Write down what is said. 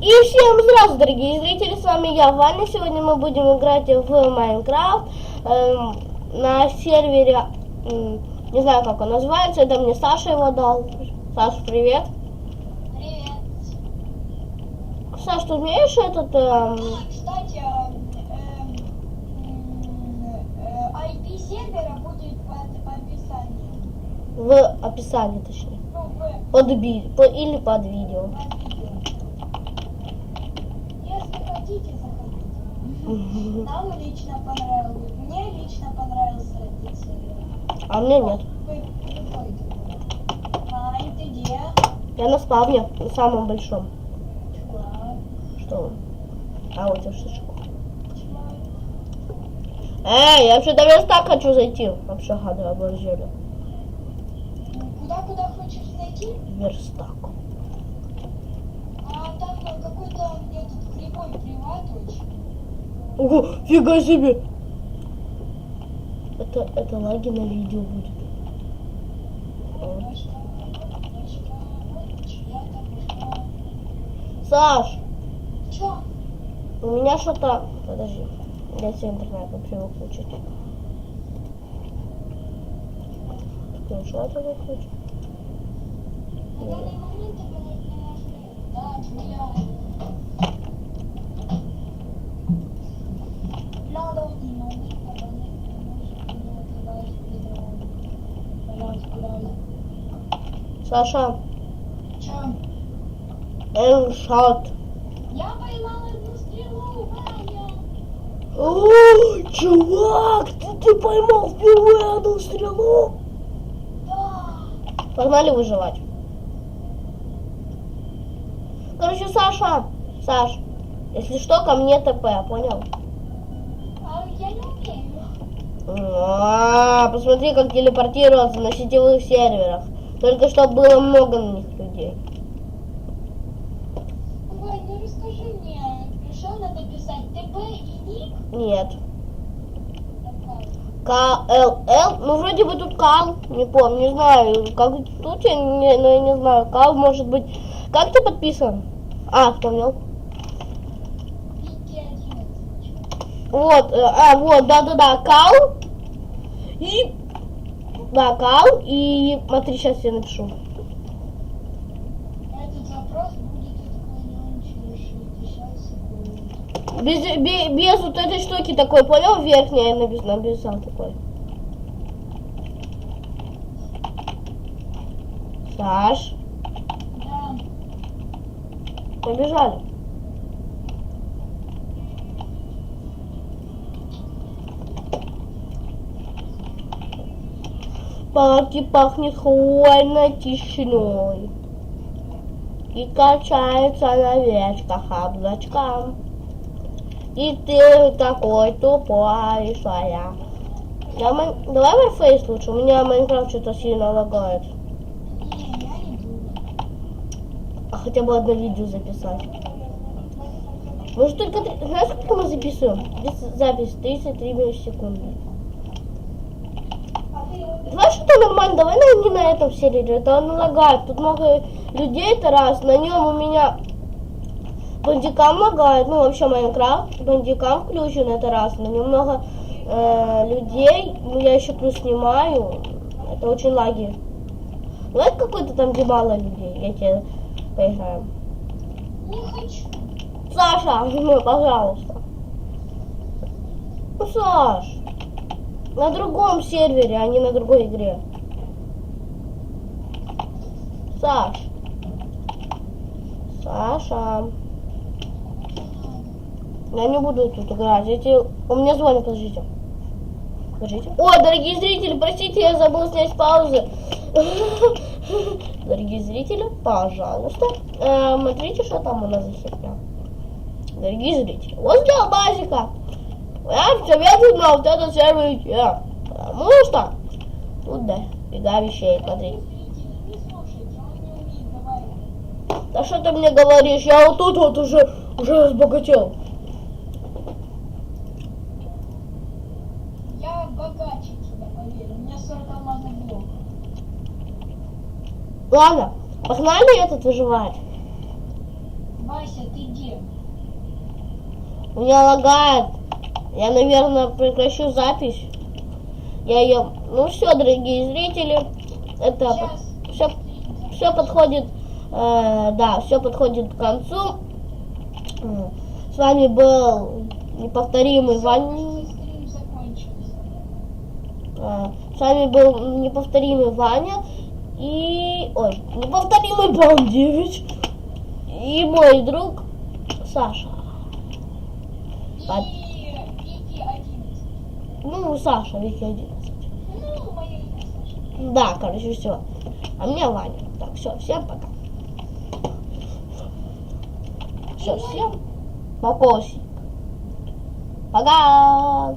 И всем здравствуйте, дорогие зрители, с вами я, Ваня. Сегодня мы будем играть в Майнкрафт эм, на сервере, м, не знаю, как он называется, это мне Саша его дал. Саш, привет. Привет. Саш, ты умеешь этот... эм, А, кстати, эм, м, э, IP сервера будет под описанием. в описании, точнее. Ну, в Под или под видео. под видео. Если хотите, заходите. Нам лично понравилось. Мне лично понравился этот сервер. А мне нет. Ань, ты где? Я на спавне, на самом большом. Чувак, Что? А, вот я чувак. Эй, я вообще до верстак хочу зайти. Вообще гады оборзели. Ну, Куда-куда хочешь зайти? Верстак. А там ну, какой-то этот кривой приватыч. Ого, фига себе! Это, это лаги на видео будет. Саш, Чё? у меня что-то... Подожди, я себе интернет вообще выключить. Скриншоты выключить. На данный момент это не Да, твоя. Надо не могу, Саша, Чё? эншот. Я поймал одну стрелу, Ваня. О, чувак, ты, ты поймал впервые одну стрелу. Да. Погнали выживать. Короче, Саша, Саш, если что, ко мне ТП, понял? А умею. А, посмотри, как телепортироваться на сетевых серверах. Только чтобы было много на них людей. Вань, ну расскажи мне, что надо писать? ТП и ник? Нет. КЛЛ, ну вроде бы тут Кал, не помню, не знаю, как тут я не, ну, я не знаю, Кал может быть. Как ты подписан? А, вспомнил. Ники 11. Вот, э, а, вот, да-да-да, Кал. И, да, Кал, и, смотри, сейчас я напишу. 60 секунд. Без, бе- без вот этой штуки такой, понял, верхняя напис- написал такой. Саш, Да. побежали. Парки пахнет хвойной тишиной И качается на ветках облачкам И ты такой тупой, что я Майн- Давай Warface лучше, у меня Майнкрафт что-то сильно лагает. А хотя бы одно видео записать Может только, три- знаешь, сколько мы записываем? Запись 33 секунды Знаешь, что нормально, давай на, не на этом сервере, это он лагает. Тут много людей, это раз. На нем у меня бандикам лагает, ну вообще Майнкрафт, бандикам включен, это раз. На нем много э, людей, ну я еще плюс снимаю, это очень лаги. Давай какой-то там где мало людей, я тебе поиграем. Не хочу. Саша, ну, пожалуйста. Ну, Саш, на другом сервере, а не на другой игре. Саш. Саша. Я не буду тут играть. Эти... У меня звонит, подождите. Подождите. О, дорогие зрители, простите, я забыл снять паузы. Дорогие зрители, пожалуйста, э, смотрите, что там у нас за херня. Дорогие зрители, вот сделал базика. Я советую на вот этот сервер идти. Потому что тут да, фига вещей, смотри. Да что ты мне говоришь? Я вот тут вот уже, уже разбогател. Я богаче тебя, поверь. У меня 40 алмазных блоков. Ладно, погнали этот выживать. Вася, ты где? У меня лагает. Я, наверное, прекращу запись. Я ее... Ну все, дорогие зрители. Это все, все подходит... э, да, все подходит к концу. С вами был неповторимый Ваня. Э, С вами был неповторимый Ваня и... Ой, неповторимый 9 и мой друг Саша. Под- И Вики 11. Ну, 11. Ну, мое имя Саша. Да, короче, все. А мне Ваня. Так, все, всем пока. Все, всем покосик. Пока.